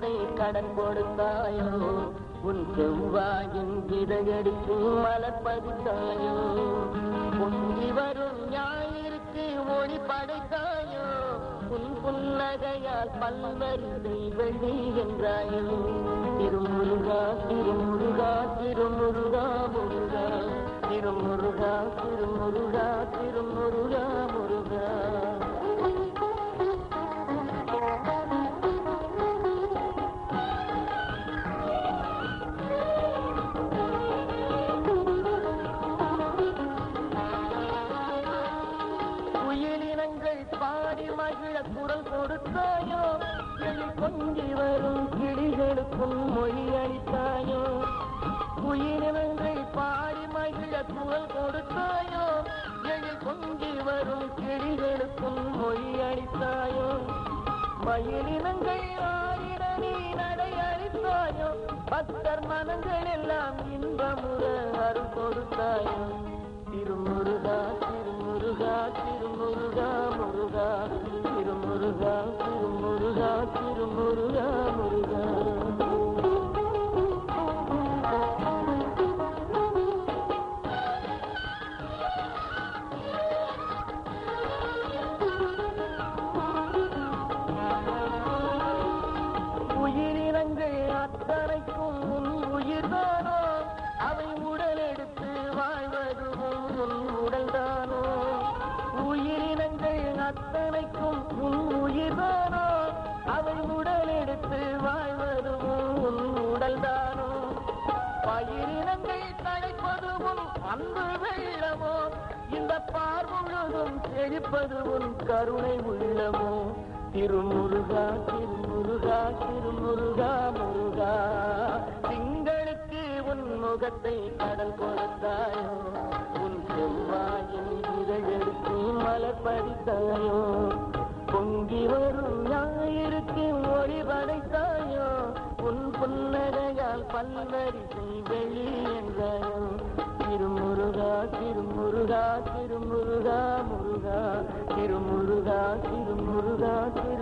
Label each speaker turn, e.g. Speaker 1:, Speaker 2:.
Speaker 1: கடன் கொடுத்தாயோ? உன் செவ்வாயின் இதழடிக்கும் மலர் பதித்தாயோ? பொங்கி வரும் ஞாயிற்கு ஒளி படைத்தாயோ? உன் புன்னகையால் பல்வரிசை வெள்ளி என்றாயோ? திருமுருகா திருமுருகா திருமுருகா முருகா. திருமுருகா திருமுருகா திருமுருகா. குயிலினங்கள் பாடி மகிழ குரல் கொடுத்தாயோ? எழி கொஞ்சி வரும் கிளிகளுக்கும் மொழி அளித்தாயோ? குயிலினங்கள் பாடி மகிழ குரல் கொடுத்தாயோ? எழி கொஞ்சி வரும் கிளிகளுக்கும் மொழி அளித்தாயோ? மயிலினங்கள் ஆடிட நீ நடை அளித்தாயோ? பக்தர் மனங்கள் எல்லாம் இன்பமுற அருள் கொடுத்தாயோ? திருமுரு திருமுருகா முருகா திருமுருகா திருமுருகா அன்பு வெள்ளமோ இந்த பார் செழிப்பது உன் கருணை உள்ளமோ? திருமுருகா திருமுருகா திருமுருகா முருகா திங்களுக்கு உன் முகத்தை கடல் கொடுத்தாயோ? உன் செவ்வாயின் இதழெடுத்து மலர் படித்தாயோ பொங்கி வரும் ஞாயிற்கு மொழி படைத்தாயோ? உன் புன்னகையால் பல்வரிசை வெளி என்றாயோ? முருகா திருமுருகா திருமுருகா திருமுருகா முருகா